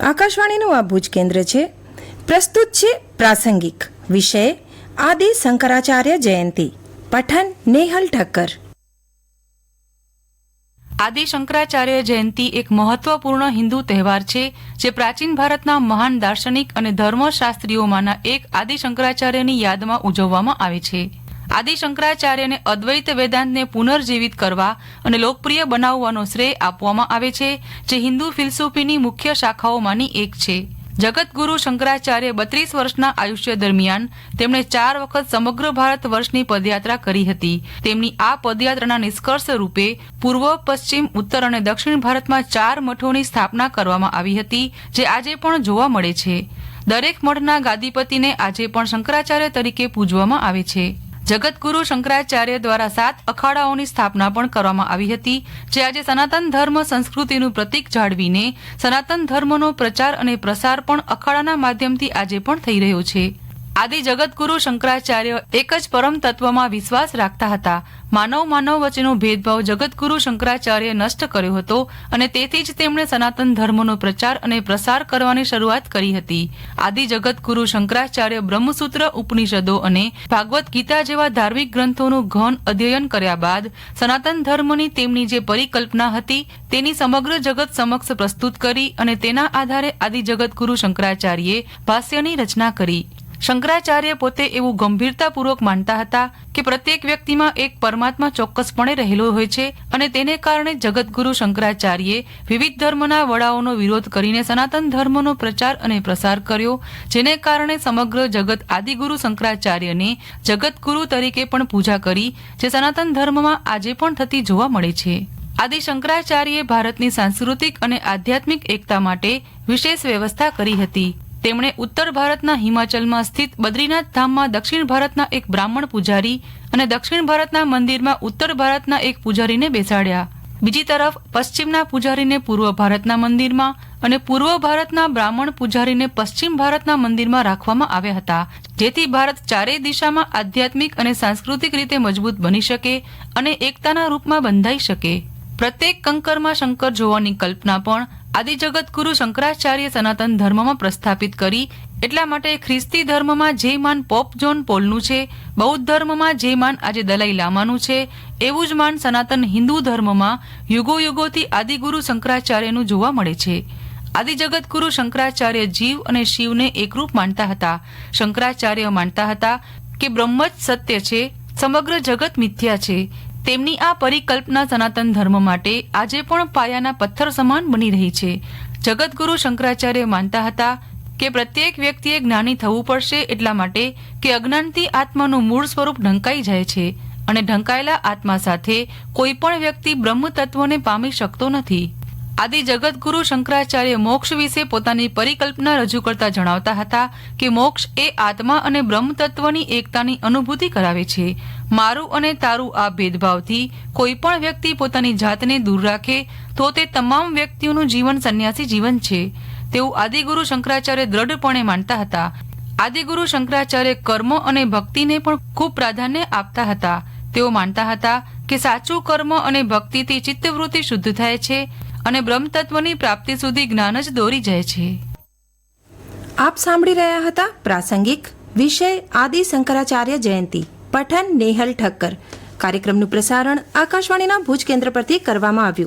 આકાશવાણીનું આ ભુજ કેન્દ્ર છે. પ્રસ્તુત છે પ્રાસંગિક વિષય આદિ શંકરાચાર્ય જયંતી. પઠન નેહલ ઠક્કર. આદિ શંકરાચાર્ય જયંતિ એક મહત્વપૂર્ણ હિન્દુ તહેવાર છે, જે પ્રાચીન ભારતના મહાન દાર્શનિક અને ધર્મશાસ્ત્રીઓમાંના એક આદિ શંકરાચાર્યની યાદમાં ઉજવવામાં આવે છે. આદિ શંકરાચાર્યને અદ્વૈત વેદાંતને પુનર્જીવિત કરવા અને લોકપ્રિય બનાવવાનો શ્રેય આપવામાં આવે છે, જે હિન્દુ ફિલસૂફીની મુખ્ય શાખાઓમાંની એક છે. જગતગુરુ શંકરાચાર્ય બત્રીસ વર્ષના આયુષ્ય દરમિયાન તેમણે ચાર વખત સમગ્ર ભારત વર્ષની પદયાત્રા કરી હતી. તેમની આ પદયાત્રાના નિષ્કર્ષ રૂપે પૂર્વ, પશ્ચિમ, ઉત્તર અને દક્ષિણ ભારતમાં ચાર મઠોની સ્થાપના કરવામાં આવી હતી, જે આજે પણ જોવા મળે છે. દરેક મઠના ગાદીપતિને આજે પણ શંકરાચાર્ય તરીકે પૂજવામાં આવે છે. જગતગુરુ શંકરાચાર્ય દ્વારા સાત અખાડાઓની સ્થાપના પણ કરવામાં આવી હતી, જે આજે સનાતન ધર્મ સંસ્કૃતિનું પ્રતીક જાળવીને સનાતન ધર્મનો પ્રચાર અને પ્રસાર પણ અખાડાના માધ્યમથી આજે પણ થઈ રહ્યો છે. આદિ જગતગુરુ શંકરાચાર્ય એક જ પરમ તત્વમાં વિશ્વાસ રાખતા હતા માનવ માનવ વચ્ચેનો ભેદભાવ જગતગુરુ શંકરાચાર્ય નષ્ટ કર્યો હતો અને તેથી જ તેમણે સનાતન ધર્મનો પ્રચાર અને પ્રસાર કરવાની શરૂઆત કરી હતી. આદિ જગતગુરુ શંકરાચાર્ય બ્રહ્મસૂત્ર, ઉપનિષદો અને ભાગવત ગીતા જેવા ધાર્મિક ગ્રંથોનું ઘન અધ્યયન કર્યા બાદ સનાતન ધર્મની તેમની જે પરિકલ્પના હતી તેની સમગ્ર જગત સમક્ષ પ્રસ્તુત કરી અને તેના આધારે આદિ જગતગુરુ શંકરાચાર્યે ભાષ્યની રચના કરી. શંકરાચાર્ય પોતે એવું ગંભીરતાપૂર્વક માનતા હતા કે પ્રત્યેક વ્યક્તિમાં એક પરમાત્મા ચોક્કસપણે રહેલો હોય છે અને તેને કારણે જગતગુરુ શંકરાચાર્યે વિવિધ ધર્મના વડાઓનો વિરોધ કરીને સનાતન ધર્મનો પ્રચાર અને પ્રસાર કર્યો, જેને કારણે સમગ્ર જગત આદિગુરુ શંકરાચાર્યને જગતગુરુ તરીકે પણ પૂજા કરી, જે સનાતન ધર્મમાં આજે પણ થતી જોવા મળે છે. આદિ શંકરાચાર્યે ભારતની સાંસ્કૃતિક અને આધ્યાત્મિક એકતા માટે વિશેષ વ્યવસ્થા કરી હતી. તેમણે ઉત્તર ભારતના હિમાચલમાં સ્થિત બદ્રીનાથ ધામમાં દક્ષિણ ભારતના એક બ્રાહ્મણ પૂજારી અને દક્ષિણ ભારતના મંદિરમાં ઉત્તર ભારતના એક પૂજારીને બેસાડ્યા. બીજી તરફ, પશ્ચિમના પૂજારીને પૂર્વ ભારતના મંદિરમાં અને પૂર્વ ભારતના બ્રાહ્મણ પૂજારીને પશ્ચિમ ભારતના મંદિરમાં રાખવામાં આવ્યા હતા, જેથી ભારત ચારેય દિશામાં આધ્યાત્મિક અને સાંસ્કૃતિક રીતે મજબૂત બની શકે અને એકતાના રૂપમાં બંધાઈ શકે. પ્રત્યેક કંકરમાં શંકર જોવાની કલ્પના પણ આદિજગતગુરુ શંકરાચાર્ય સનાતન ધર્મમાં પ્રસ્થાપિત કરી, એટલા માટે ખ્રિસ્તી ધર્મમાં જે માન પોપ જોન પોલનું છે, બૌદ્ધ ધર્મમાં જે માન આજે દલાઈ લામાનું છે, એવું જ માન સનાતન હિન્દુ ધર્મમાં યુગો યુગોથી આદિગુરુ શંકરાચાર્યનું જોવા મળે છે. આદિજગતગુરુ શંકરાચાર્ય જીવ અને શિવને એકરૂપ માનતા હતા. શંકરાચાર્ય માનતા હતા કે બ્રહ્મ જ સત્ય છે, સમગ્ર જગત મિથ્યા છે તેમની આ પરિકલ્પના સનાતન ધર્મ માટે આજે પણ પાયાના પથ્થર સમાન બની રહી છે. જગતગુરુ શંકરાચાર્ય માનતા હતા કે પ્રત્યેક વ્યક્તિએ જ્ઞાની થવું પડશે એટલા માટે કે અજ્ઞાનથી આત્માનું મૂળ સ્વરૂપ ઢંકાઈ જાય છે અને ઢંકાયેલા આત્મા સાથે કોઈ પણ વ્યક્તિ બ્રહ્મ તત્વને પામી શકતો નથી. આદિ જગતગુરુ શંકરાચાર્ય મોક્ષ વિશે પોતાની પરિકલ્પના રજૂ કરતા જણાવતા હતા કે મોક્ષ એ આત્મા અને બ્રહ્મ તત્વની એકતાની અનુભૂતિ કરાવે છે. મારું અને તારું આ ભેદભાવથી કોઈ પણ વ્યક્તિ પોતાની જાતને દૂર રાખે તો તે તમામ વ્યક્તિઓનું જીવન સંન્યાસી જીવન છે. તેવું આદિગુરુ શંકરાચાર્ય દ્રઢપણે માનતા હતા. આદિગુરુ શંકરાચાર્ય કર્મ અને ભક્તિને પણ ખૂબ પ્રાધાન્ય આપતા હતા. તેઓ માનતા હતા કે સાચું કર્મ અને ભક્તિથી ચિત્તવૃત્તિ શુદ્ધ થાય છે અને બ્રહ્મતત્વની પ્રાપ્તિ સુધી જ્ઞાન જ દોરી જાય છે. આપ સાંભળી રહ્યા હતા પ્રાસંગિક વિષય આદિ શંકરાચાર્ય જયંતી, પઠન નેહલ ઠક્કર. કાર્યક્રમનું પ્રસારણ આકાશવાણીના ભુજ કેન્દ્ર પરથી કરવામાં આવ્યું.